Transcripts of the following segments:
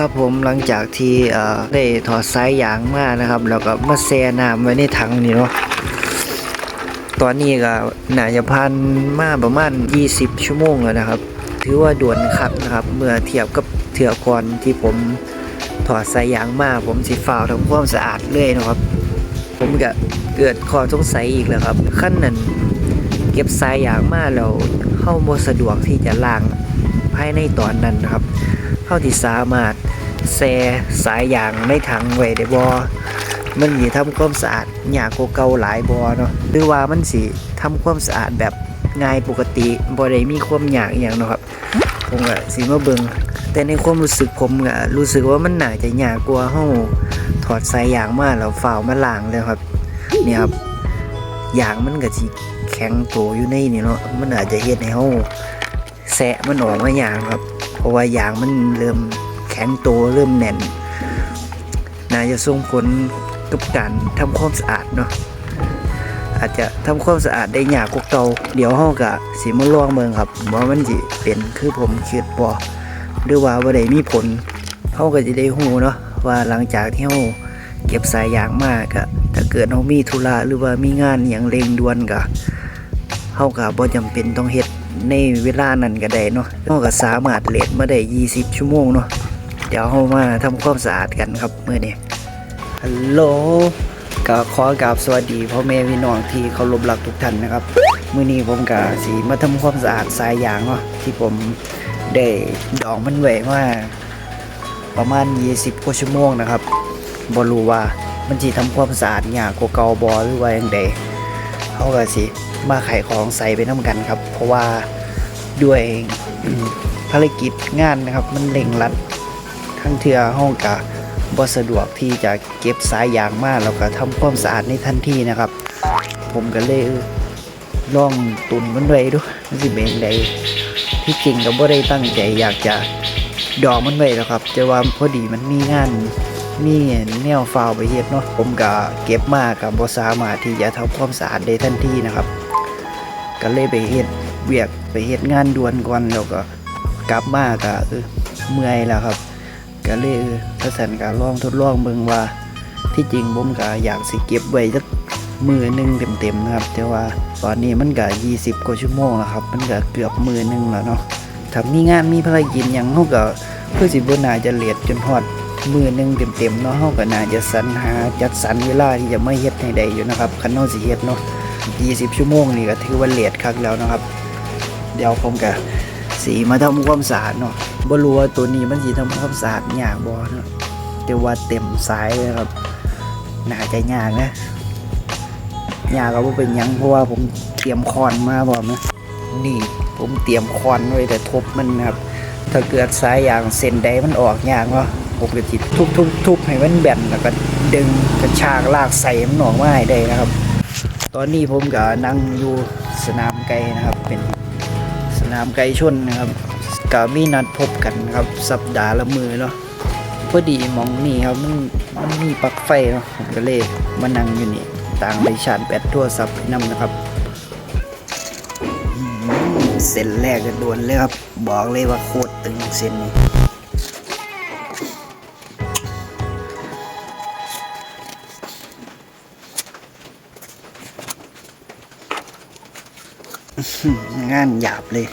ครับผมหลังจากที่ได้ถอดสายยางมานะครับ แล้วก็มาแช่น้ำไว้ในถังนี่เนาะตอนนี้ก็น่าจะพันมาประมาณ 20 ชั่วโมงแล้วนะครับ ถือว่าด่วนคักนะครับ เมื่อเทียบกับเถื่อก่อนที่ผมถอดสายยางมาผมสิฝ่าทำความสะอาดเลยนะครับ ผมก็เกิดข้อสงสัยอีกแล้วครับขั้นนั้นเก็บสายยางมาแล้วเข้าบ่สะดวกที่จะล้างภายในตอนนั้นนะครับ เท่าที่สามารถแซ่สายยางในถังไว้ได้บ่มันสิทำความสะอาดยากกว่าเก่าหลายบ่เนาะหรือว่ามันสิทำความสะอาดแบบง่ายปกติบ่ได้มีความยากอหย่างเนาะครับผมก็สิมาเบิ่งแต่ในความรู้สึกผมก็รู้สึกว่ามันน่าจะยากกว่าเฮาถอดสายยางมาแล้วฝ้าวมาล้างเลยครับเนี่ยครับยางมันก็สิแข็งโตอยู่ในนี่เนาะมันอาจจะเฮ็ดให้เฮาแสะมันออกมายากครับ ราะว่ายางมันเริ่มแข็งโตเริ่มแน่นน่าจะส่งผลกับการทำความสะอาดเนาะอาจจะทำความสะอาดได้ยากกว่าเก่าเดี๋ยวเฮาก็สิมาลองเบิ่งครับว่ามันสิเป็นคือผมคิดบ่หรือว่าบ่ได้มีผลเฮาก็จะได้ฮู้เนาะว่าหลังจากที่เฮาเก็บสายยางมาก็ถ้าเกิดเฮามีธุระหรือว่ามีงานอย่างเร่งด่วนก็เฮาก็บ่จำเป็นต้องเฮ็ด ในเวลานั้นก็ได้เนาะเราก็สามารถเลทมาได้ 20 ชั่วโมงเนาะเดี๋ยวเรามาทำความสะอาดกันครับเมื่อนี้ฮัลโหลก็ขอกราบสวัสดีพ่อแม่พี่น้องที่เคารพรักทุกท่านนะครับมื้อนี้ผมก็สิมาทำความสะอาดสายยางเนาะที่ผมได้ดองมันไว้ว่าประมาณ 20กว่าชั่วโมงนะครับบ่รู้ว่ามันสิทำความสะอาดยากกว่าเก่าบ่หรือว่าจังได เขาก็สิมาขายของใส่ไปน้ำกันครับ เพราะว่าด้วยภารกิจงานนะครับ มันเร่งรัดทั้งเทือห้องกะบ่สะดวกที่จะเก็บสายยางมาแล้วก็ทำความสะอาดในทันทีนะครับ ผมก็เลยเอองตุนมันไว้ดูมันสิเป็นไดที่จริงก็บ่ได้ตั้งใจอยากจะดองมันไว้แล้วครับ แต่ว่าพอดีมันมีงาน มีแนวฟาวไปเฮ็ดเนาะผมก็เก็บมากับบสามารถที่จะทำความสะอาดได้ทันทีนะครับก็เลยไปเฮ็ดเวียกไปเฮ็ดงานด่วนก่อนแล้วก็กลับมาก็เออเมื่อยแล้วครับก็เลยเออถ้าสันก็ลองทดลองเบิ่งว่าที่จริงผมก็อยากสิเก็บไว้สักมือหนึ่งเต็มๆนะครับ แต่ว่าตอนนี้มันก็20 กว่าชั่วโมงแล้วครับ มันก็เกือบมือหนึ่งแล้วเนาะถ้ามีงานมีภารกิจหยังเฮาก็เพื่อสิบ่น่าจะเลทจนฮอด มือหนึ่งเต็มๆเนาะเฮาก็น่าจะสรรหาจัดสรรเวลาที่จะมาเฮ็ดให้ได้อยู่นะครับคันเฮาสิเฮ็ดเนาะ20 ชั่วโมงนี่ก็ถือว่าเลทคักแล้วนะครับ เดี๋ยวผมก็สีมาทำความสะอาดเนาะบ่รู้ว่าตัวนี้มันสิทำความสะอาดยากบ่เนาะแต่ว่าเต็มสายเลยครับน่าจะยากนะยากก็บ่เป็นหยังเพราะว่าผมเตรียมคอนมาพร้อมนะนี่ผมเตรียมคอนไว้แต่ทบมันนะครับ ถ้าเกิดสายยางเส้นใดมันออกยากเนาะ ผมก็จิทุบทุบทุบให้มันแบนแล้วก็ดึงกระชากลากใส่มันออกมาให้ได้นะครับ ตอนนี้ผมก็นั่งอยู่สนามไก่นะครับ เป็นสนามไก่ชนนะครับก็มีนัดพบกันครับ สัปดาห์ละมือเนาะพอดีมองนี่ครับมันมันมีปลั๊กไฟเนาะผมก็เลยมานั่งอยู่นี่ต่างไปชาร์จแบตโทรศัพท์ไปนํนะครับเส้นแรกก็โดนเลยครับ บอกเลยว่าโคตรตึงเส้นนี้ งานหยาบเลย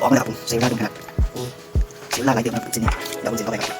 ออกแล้วครับผมเสียเวลาตรงนั้นเสียเวลาหลายเดือนครับจริงๆเดี๋ยวผมเสียเข้าไปครับ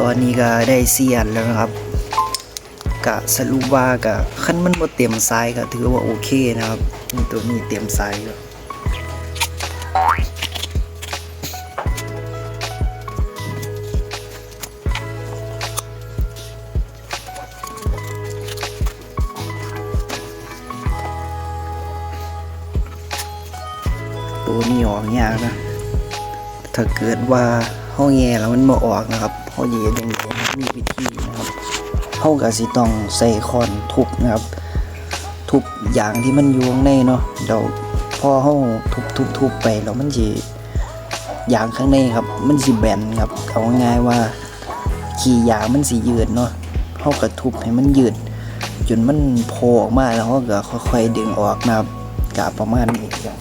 ตอนนี้ก็ได้เสียนแล้วนะครับ กะสรุปว่าก็ขั้นมันบ่เต็มไซส์ก็ถือว่าโอเคนะครับมีตัวนี้เต็มไซส์แล้วตัวนี้ออกยากนะ ถ้าเกิดว่าห้องแย่แล้วมันมาออกนะครับห้องแย่ยังมีวิธีนะครับ ห้องก็สิต้องใส่คอนทุบนะครับ ทุบอย่างที่มันอยู่ข้างในเนาะเดี๋ยวผอเฮาทุบๆๆไปแล้วมันสิยางข้างในครับ มันสิแบนครับเอาง่ายว่าขี่ยางมันสิยืดเนาะเฮาก็ทุบให้มันยืดจนมันโผล่ออกมาแล้วเฮาก็ค่อยๆดึงออกนะครับก็ประมาณนี้ครับ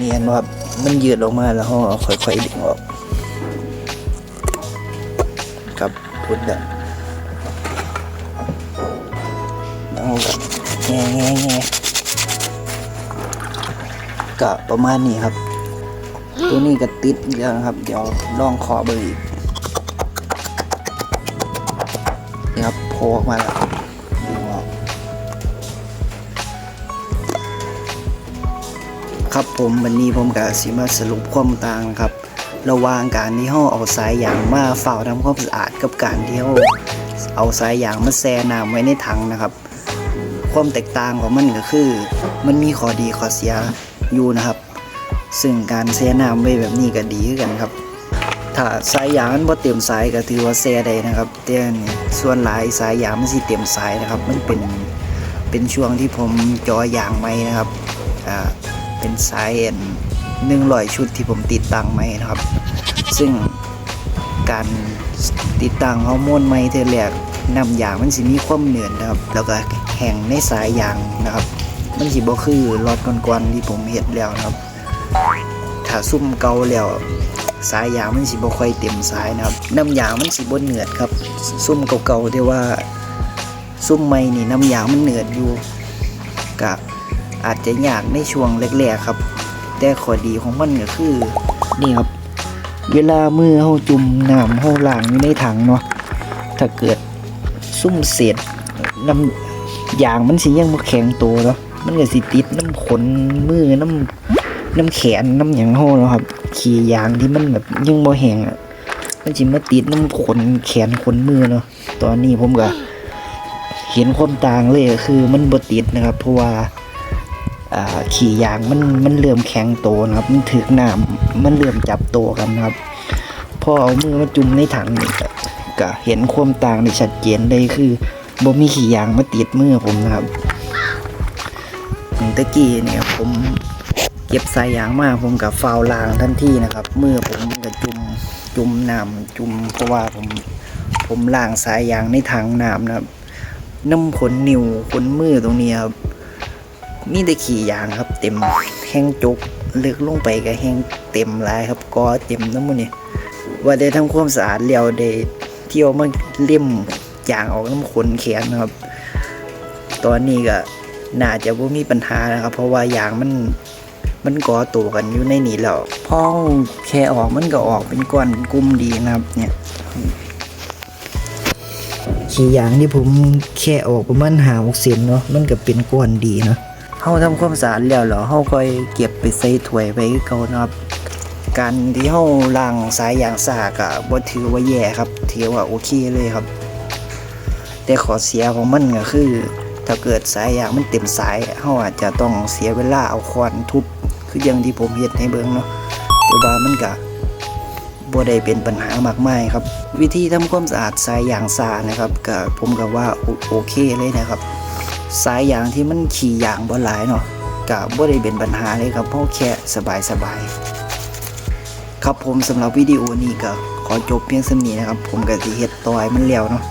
นี่เห็นบ่ครับมันยืดออกมาแล้วเฮาค่อยๆดึงออก ครับพุดเด้อแล้วเราก็แง่แง่แง่ก็ประมาณนี้ครับ ตัวนี้ก็ติดอีกแล้วครับ เดี๋ยวลองขอเบอร์อีกนี่ครับโผล่ออกมาแล้ว ครับผมวันนี้ผมกับสิมาสรุปความต่างนะครับ ระหว่างการที่เราเอาสายยางมาเฝ้าทำความสะอาดกับการที่เราเอาสายยางมาแช่น้ำไว้ในถังนะครับ ความแตกต่างของมันก็คือ มันมีข้อดีข้อเสียอยู่นะครับ ซึ่งการแช่น้ำไว้แบบนี้ก็ดีคือกันครับ ถ้าสายยางมันบ่เต็มสายก็ถือว่าแช่ได้นะครับแต่อันนี้ส่วนหลายสายยางมันสิเต็มสายนะครับ มันเป็นเป็นช่วงที่ผมจอยางไม้นะครับอ่า เป็นสายอันหนึ่งร้อยชุดที่ผมติดตั้งไม้นะครับ ซึ่งการติดตั้งฮอร์โมนไม้เทอแรกน้ำยางมันสิมีความเหนื่อยนะครับ แล้วก็แห้งในสายยางนะครับ มันสิบ่คือรอดก่อนๆที่ผมเฮ็ดแล้วนะครับ ถ้าซุ่มเก่าแล้วสายยางมันสิบ่ค่อยเต็มสายนะครับน้ำยางมันสิบ่เหนือดครับ ซุ่มเก่าๆที่ว่าซุ่มใหม่นี่น้ำยางมันเหนือดอยู่ก็ อาจจะยากในช่วงแรกๆครับ แต่ข้อดีของมันก็คือ นี่ครับ เวลามือเฮาจุ่มน้ำเฮาล้างอยู่ในถังเนาะถ้าเกิดซุ่มเศษน้ำยางมันสิยังบ่แข็งตัวเนาะมันก็สิติดน้ำขนมือน้ำน้ำแขนน้ำหยังเฮาเนาะครับขี่ยางที่มันแบบยังบ่แห้งอะมันสิมาติดน้ำขนแขนขนมือเนาะตอนนี้ผมก็เห็นความต่างเลยคือมันบ่ติดนะครับ เพราะว่า ขี่ยางมันมันเริ่มแข็งโตนะครับ มันถึกน้ำมันเริ่มจับโตกันนะครับ พอเอามือมาจุ่มในถังก็เห็นความต่างได้ชัดเจนเลยคือบ่มีขี่ยางมาติดมือผมนะครับตะกี้เนี่ยผมเก็บสายยางมาผมกับฟาวลางทันทีนะครับมือผมก็จุ่มจุ่มน้ำจุ่มเพราะว่าผมผมล้างสายยางในถังน้ำนะครับน้ำขนนิ้วขนมือตรงนี้ครับ มีแต่ขี่ยางครับ เต็มแห้งจกเลือกลงไปก็แห้งเต็มลายครับกอเต็มน้ำมันนี่ว่าได้ทำความสะอาดแล้วได้เที่ยวมาเลี่ยมยางออกน้ำขนแขนนะครับ ตอนนี้ก็น่าจะบ่ามีปัญหานะครับ เพราะว่ายางมันมันก่อตัวกันอยู่ในนี้แล้วพ้องแค่ออกมันก็ออกเป็นก้อนเป็นกลุ่มดีนะครับ เนี่ยขี่ยางที่ผมแค่ออกประมาณหาหกเซนเนาะมันก็เป็นก้อนดีเนาะ เฮาทำความสะอาดแล้วเหรอเฮาค่อยเก็บไปใส่ถ้วยไว้เก่านะครับการที่เฮาล้างสายยางสะอาดก็บ่ถือว่าแย่ครับถือว่าโอเคเลยครับ แต่ข้อเสียของมันก็คือ ถ้าเกิดสายยางมันเต็มสายเฮาอาจจะต้องเสียเวลาเอาค้อนทุบคืออย่างที่ผมเฮ็ดให้เบิ่งเนาะแต่ว่ามันก็บ่ได้เป็นปัญหามากมายครับ วิธีทำความสะอาดสายยางสานะครับก็ผมก็ว่าโอโอเคเลยนะครับ สายยางที่มันขี่ยางบ่หลายเนาะก็บ่ได้เป็นปัญหาเลยครับเพราะแค่สบายสบายครับผมสำหรับวิดีโอนี้ก็ขอจบเพียงสำนี้นะครับ ผมก็สิเฮ็ดต่อให้มันแล้วเนาะ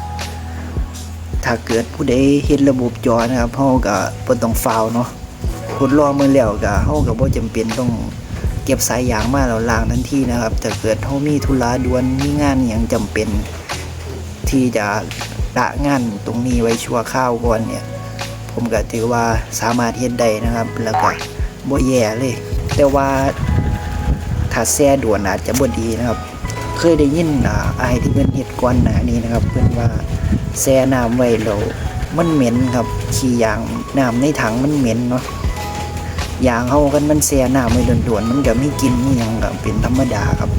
ถ้าเกิดผู้ใดเฮ็ดระบบจอนะครับเฮาก็บ่ต้องฟาวเนาะทดลองมือแล้วก็เฮาก็บ่จำเป็นต้องเก็บสายยางมาแล้วล้างทันทีนะครับถ้าเกิดเขามีธุระด่วนมีงานอย่างจำเป็น ที่จะละงานตรงนี้ไว้ชั่วข้าวก่อนเนี่ย ผมก็ถือว่าสามารถเฮ็ดได้นะครับ แล้วก็บ่แย่เลย แต่ว่าถ้าแซ่ด่วนอาจจะบ่ดีนะครับ เคยได้ยินอ่าไอที่เพิ่นเฮ็ดก่อนหน้านี้นะครับ เพิ่นว่าแช่น้ำไว้แล้วมันเหม็นครับขี้ยางน้ำในถังมันเหม็นเนาะยางเฮากันมันเสียหน้าไม่ด่วนๆมันก็มีกลินมีหยังก็เป็นธรรมดาครับ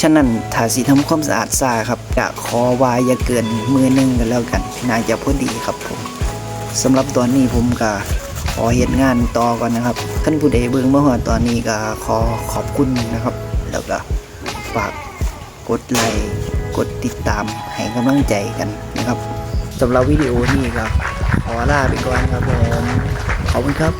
ฉะนั้นถ้าสิทำความสะอาดซาครับก็ขอว่าอย่าเกินมือหนึงกันแล้วกัน น่าจะพอดีครับผม สำหรับตอนนี้ผมก็ขอเห็นงานต่อก่อนนะครับท่านผู้ใดเบิ่งมาฮอดตอนนี้ก็ขอขอบคุณนะครับ แล้วก็ฝากกดไลค์กดติดตามให้กำลังใจกันนะครับสำหรับวิดีโอนี้ครับขอลาไปก่อนครับผมขอบคุณครับ